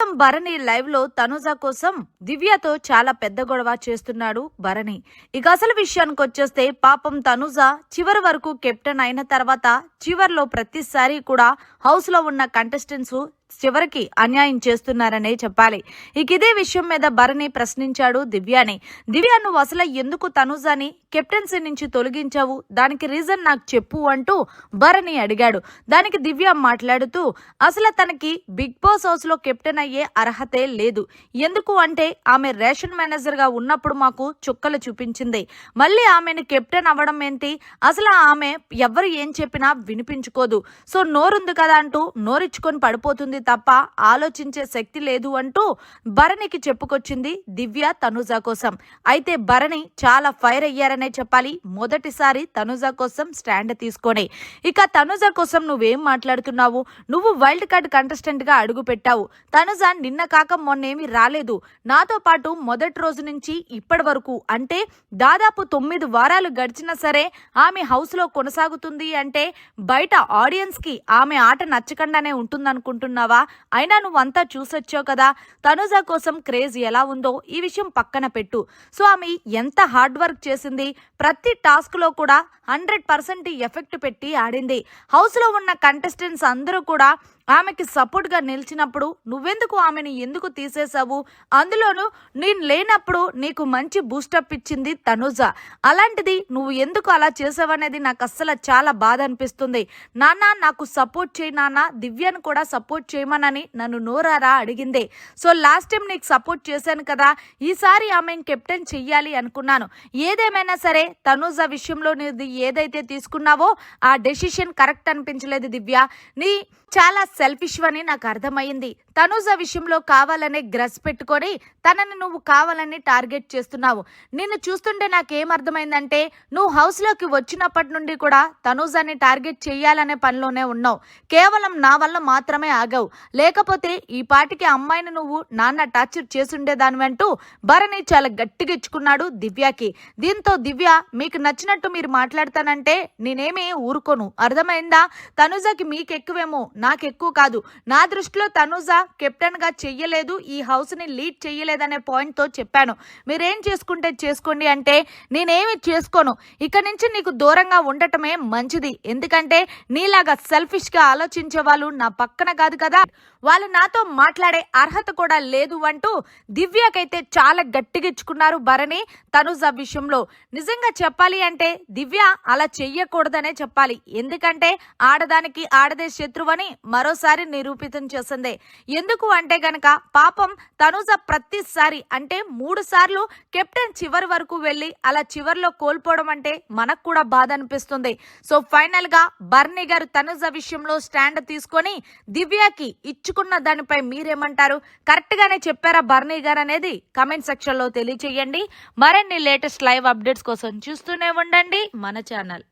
భరణి లైవ్లో తనుజ కోసం దివ్యతో చాలా పెద్ద గొడవ చేస్తున్నాడు భరణి. ఇక అసలు విషయానికి వచ్చేస్తే పాపం తనుజ చివరి వరకు కెప్టెన్ అయిన తర్వాత చివర్లో ప్రతిసారి కూడా హౌస్లో ఉన్న కంటెస్టెంట్స్ చివరికి అన్యాయం చేస్తున్నారనే చెప్పాలి. ఇక ఇదే విషయం మీద భరణి ప్రశ్నించాడు దివ్యాని. దివ్యాను నువ్వు అసలు ఎందుకు తనుజాని కెప్టెన్సీ నుంచి తొలగించావు? దానికి రీజన్ నాకు చెప్పు అంటూ భరణి అడిగాడు. దానికి దివ్య మాట్లాడుతూ అసలు తనకి బిగ్ బాస్ హౌస్లో కెప్టెన్ అయ్యే అర్హతే లేదు. ఎందుకు అంటే ఆమె రేషన్ మేనేజర్గా ఉన్నప్పుడు మాకు చుక్కలు చూపించింది. మళ్ళీ ఆమెను కెప్టెన్ అవ్వడం ఏంటి? అసలు ఆమె ఎవరు ఏం చెప్పినా వినిపించుకోదు. సో నోరుంది కదా అంటూ నోరిచ్చుకొని పడిపోతుంది తప్ప ఆలోచించే శక్తి లేదు అంటూ భరణికి చెప్పుకొచ్చింది దివ్య తనుజ కోసం. అయితే భరణి చాలా ఫైర్ అయ్యారనే చెప్పాలి. మొదటిసారి తనుజ కోసం స్టాండ్ తీసుకొని. ఇక తనుజ కోసం నువ్వేం మాట్లాడుతున్నావు? నువ్వు వైల్డ్ కార్డ్ కంటెస్టెంట్గా అడుగు పెట్టావు. తనుజ నిన్న కాక మొన్నేమి రాలేదు. నాతో పాటు మొదటి రోజు నుంచి ఇప్పటి వరకు అంటే దాదాపు తొమ్మిది వారాలు గడిచినా సరే ఆమె హౌస్లో కొనసాగుతుంది అంటే బయట ఆడియన్స్కి ఆమె ఆట నచ్చకుండానే ఉంటుందనుకుంటున్నావా? అయినా నువ్వంతా చూసొచ్చావు కదా తనుజ కోసం క్రేజ్ ఎలా ఉందో ఈ విషయం పక్కన పెట్టు. సో ఆమె ఎంత హార్డ్ వర్క్ చేసింది. ప్రతి టాస్క్లో కూడా హండ్రెడ్ పర్సెంట్ ఎఫెక్ట్ పెట్టి ఆడింది. హౌస్లో ఉన్న కంటెస్టెంట్స్ అందరూ కూడా ఆమెకి సపోర్ట్గా నిలిచినప్పుడు నువ్వెందుకు ఆమెను ఎందుకు తీసేశావు? అందులోనూ నేను లేనప్పుడు నీకు మంచి బూస్టప్ ఇచ్చింది తనుజ. అలాంటిది నువ్వు ఎందుకు అలా చేసావనేది నాకు అస్సలు చాలా బాధ అనిపిస్తుంది. నాన్న నాకు సపోర్ట్ చేయి నాన్న. దివ్యను కూడా సపోర్ట్ చేయమనని నన్ను నోరారా అడిగింది. సో లాస్ట్ టైం నీకు సపోర్ట్ చేశాను కదా ఈసారి ఆమెను కెప్టెన్ చెయ్యాలి అనుకున్నాను. ఏదేమైనా సరే తనుజ విషయంలో నీది ఏదైతే తీసుకున్నావో ఆ డెసిషన్ కరెక్ట్ అనిపించలేదు దివ్య. నీ చాలా సెల్ఫిష్ అని నాకు అర్థమైంది తనూజ విషయంలో కావాలనే గ్రస్ పెట్టుకొని తనని నువ్వు కావాలని టార్గెట్ చేస్తున్నావు. నిన్ను చూస్తుంటే నాకేం అర్థమైందంటే నువ్వు హౌస్లోకి వచ్చినప్పటి నుండి కూడా తనుజాని టార్గెట్ చేయాలనే పనిలోనే ఉన్నావు. కేవలం నా వల్ల మాత్రమే ఆగావు. లేకపోతే ఈ పాటికి అమ్మాయిని నువ్వు నాన్న టార్చర్ చేసుండేదాని అంటూ భరణి చాలా గట్టిగా ఇచ్చుకున్నాడు దీంతో దివ్య మీకు నచ్చినట్టు మీరు మాట్లాడతానంటే నేనేమీ ఊరుకోను. అర్థమైందా? తనుజకి మీకు ఎక్కువేమో కాదు. నా దృష్టిలో తనుజ కెప్టెన్గా చెయ్యలేదు ఈ హౌస్ని లీడ్ చెయ్యలేదనే పాయింట్తో చెప్పాను. మీరేం చేసుకుంటే చేసుకోండి అంటే నేనేమి చేసుకోను. ఇక నుంచి నీకు దూరంగా ఉండటమే మంచిది. ఎందుకంటే నీలాగా సెల్ఫిష్గా ఆలోచించే వాళ్ళు నా పక్కన కాదు కదా. వాళ్ళు నాతో మాట్లాడే అర్హత కూడా లేదు అంటూ దివ్యకైతే చాలా గట్టిగిచ్చుకున్నారు భరణి తనుజ విషయంలో. నిజంగా చెప్పాలి అంటే దివ్య అలా చెయ్యకూడదనే చెప్పాలి. ఎందుకంటే ఆడదానికి ఆడదే శత్రువని మరోసారి నిరూపితం చేసిందే. ఎందుకు అంటే గనక పాపం తనుజ ప్రతిసారి అంటే మూడు సార్లు కెప్టెన్ చివరి వరకు వెళ్ళి అలా చివరిలో కోల్పోవడం అంటే మనకు కూడా బాధ అనిపిస్తుంది. సో ఫైనల్గా బర్నీ గారు తనుజ విషయంలో స్టాండ్ తీసుకొని దివ్యాకి ఇచ్చుకున్న దానిపై మీరేమంటారు? కరెక్ట్ గానే చెప్పారా బర్నీ గారు అనేది? కమెంట్ సెక్షన్లో తెలియచేయండి. మరిన్ని లేటెస్ట్ లైవ్ అప్డేట్స్ కోసం చూస్తూనే ఉండండి మన ఛానల్.